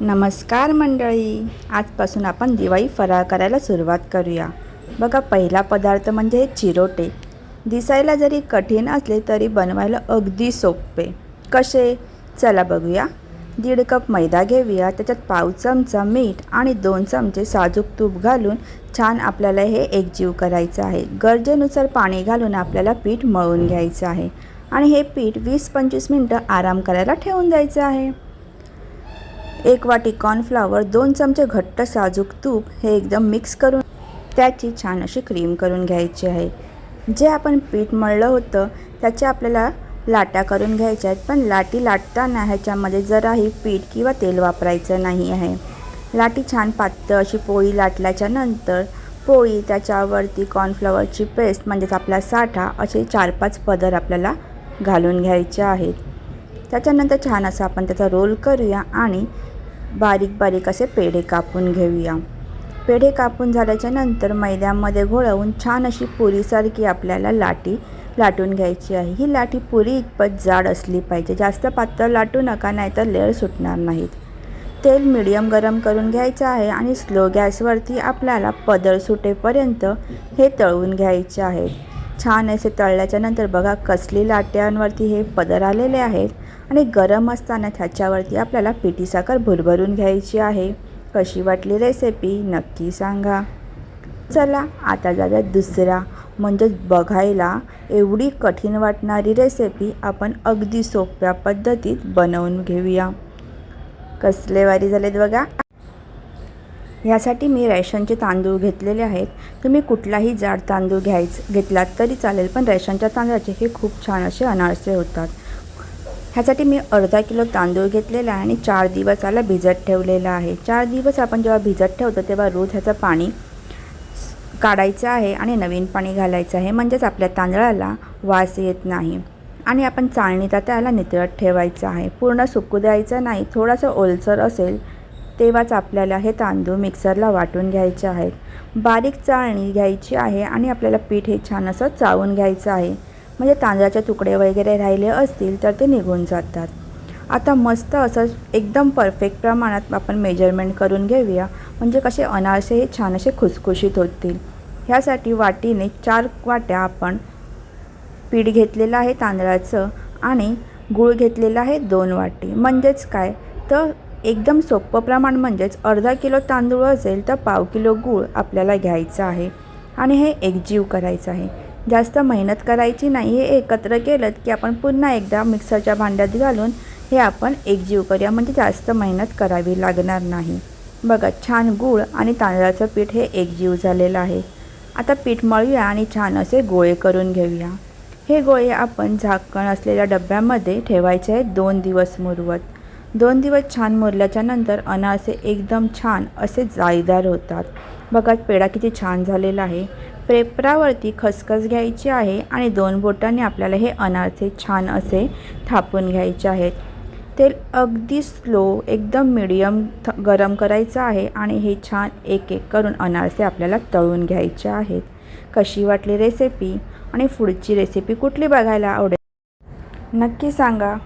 नमस्कार मंडळी. आजपासून आपण दिवाळी फराळ करायला सुरुवात करूया. बघा पहिला पदार्थ म्हणजे चिरोटे. दिसायला जरी कठीण असले तरी बनवायला अगदी सोपे. कसे? चला बघूया. दीड कप मैदा घेऊया. त्याच्यात पाव चमचा मीठ आणि दोन चमचे साजूक तूप घालून छान आपल्याला हे एकजीव करायचं आहे. गरजेनुसार पाणी घालून आपल्याला पीठ मळून घ्यायचं आहे. आणि हे पीठ वीस पंचवीस मिनटं आराम करायला ठेवून द्यायचं आहे. एक वाटी कॉर्नफ्लावर दोन चमचे घट्ट साजूक तूप हे एकदम मिक्स करून त्याची छान अशी क्रीम करून घ्यायची आहे. जे आपण पीठ मळलं होतं त्याच्या आपल्याला लाटा करून घ्यायच्या आहेत पण लाटी लाटताना ह्याच्यामध्ये जराही पीठ किंवा तेल वापरायचं नाही आहे. लाटी छान पातळ अशी पोळी लाटल्याच्या नंतर पोळी त्याच्यावरती कॉर्नफ्लॉवरची पेस्ट म्हणजेच आपला साठा असे चार पाच पदर आपल्याला घालून घ्यायचे आहेत. त्याच्यानंतर छान असं आपण त्याचा रोल करूया आणि बारीक बारीक असे पेढे कापून घेऊया. पेढे कापून झाल्याच्यानंतर मैद्यामध्ये घोळवून छान अशी पुरीसारखी आपल्याला लाटी लाटून घ्यायची आहे. ही लाटी पुरी इतपत जाड असली पाहिजे. जास्त पातळ लाटू नका नाहीतर लेअर सुटणार नाहीत. तेल मिडियम गरम करून घ्यायचं आहे आणि स्लो गॅसवरती आपल्याला पदर सुटेपर्यंत हे तळून घ्यायचे आहे. छान असे तळल्याच्यानंतर बघा कसली लाट्यांवरती हे पदर आलेले आहेत. आणि गरम असताना त्याच्यावरती आपल्याला पिठी साखर भुरभरून घ्यायची आहे. कशी वाटली रेसिपी नक्की सांगा. चला आता जाऊया दुसरा. म्हणजेच बघायला एवढी कठीण वाटणारी रेसिपी आपण अगदी सोप्या पद्धतीत बनवून घेऊया. कसले वारी झालेत बघा. यासाठी मी रेशनचे तांदूळ घेतलेले आहेत. तुम्ही कुठलाही जाड तांदूळ घ्यायच घेतलात तरी चालेल पण रेशनच्या तांदळाचे हे खूप छान असे अनारसे होतात. ह्यासाठी मी अर्धा किलो तांदूळ घेतलेला आहे आणि चार दिवस याला भिजत ठेवलेला आहे. चार दिवस आपण जेव्हा भिजत ठेवतो तेव्हा रोज ह्याचं पाणी काढायचं आहे आणि नवीन पाणी घालायचं आहे. म्हणजेच आपल्या तांदळाला वास येत नाही. आणि आपण चाळणीत आता याला नितळत ठेवायचं आहे. पूर्ण सुकू द्यायचं नाही. थोडासा ओलसर असेल तेव्हाच आपल्याला हे तांदूळ मिक्सरला वाटून घ्यायचे आहेत. बारीक चाळणी घ्यायची आहे आणि आपल्याला पीठ हे छान असं चाळून घ्यायचं आहे. म्हणजे तांदळाचे तुकडे वगैरे राहिले असतील तर ते निघून जातात. आता मस्त असं एकदम परफेक्ट प्रमाणात आपण मेजरमेंट करून घेऊया. म्हणजे कसे अनारसे हे छान असे खुसखुशीत होतील. ह्यासाठी वाटीने चार वाट्या आपण पीठ घेतलेलं आहे तांदळाचं आणि गूळ घेतलेला आहे दोन वाटी. म्हणजेच काय? तर एकदम सोपं प्रमाण म्हणजेच अर्धा किलो तांदूळ असेल तर पाव किलो गूळ आपल्याला घ्यायचं आहे. आणि हे एकजीव करायचं आहे. जास्त मेहनत करायची नाही हे एकत्र केलं की आपण पुन्हा एकदा मिक्सरच्या भांड्यात घालून हे आपण एकजीव करूया. म्हणजे जास्त मेहनत करावी लागणार नाही. बघा छान गूळ आणि तांदळाचं पीठ हे एकजीव झालेलं आहे. आता पीठ मळूया आणि छान असे गोळे करून घेऊया. हे गोळे आपण झाकण असलेल्या डब्यामध्ये ठेवायचे आहेत दोन दिवस मुरवत. दोन दिवस छान मुरल्याच्या नंतर अनारसे एकदम छान असे जाळीदार होतात. बघा पेढा किती छान झालेला आहे. पेपरावरती खसखस घ्यायची आहे आणि दोन बोटांनी आपल्याला हे अनारसे छान असे थापून घ्यायचे आहेत. तेल अगदी स्लो एकदम मिडियम थ गरम करायचं आहे आणि हे छान एक एक करून अनारसे आपल्याला तळून घ्यायचे आहेत. कशी वाटली रेसिपी आणि पुढची रेसिपी कुठली बघायला आवडेल? नक्की सांगा.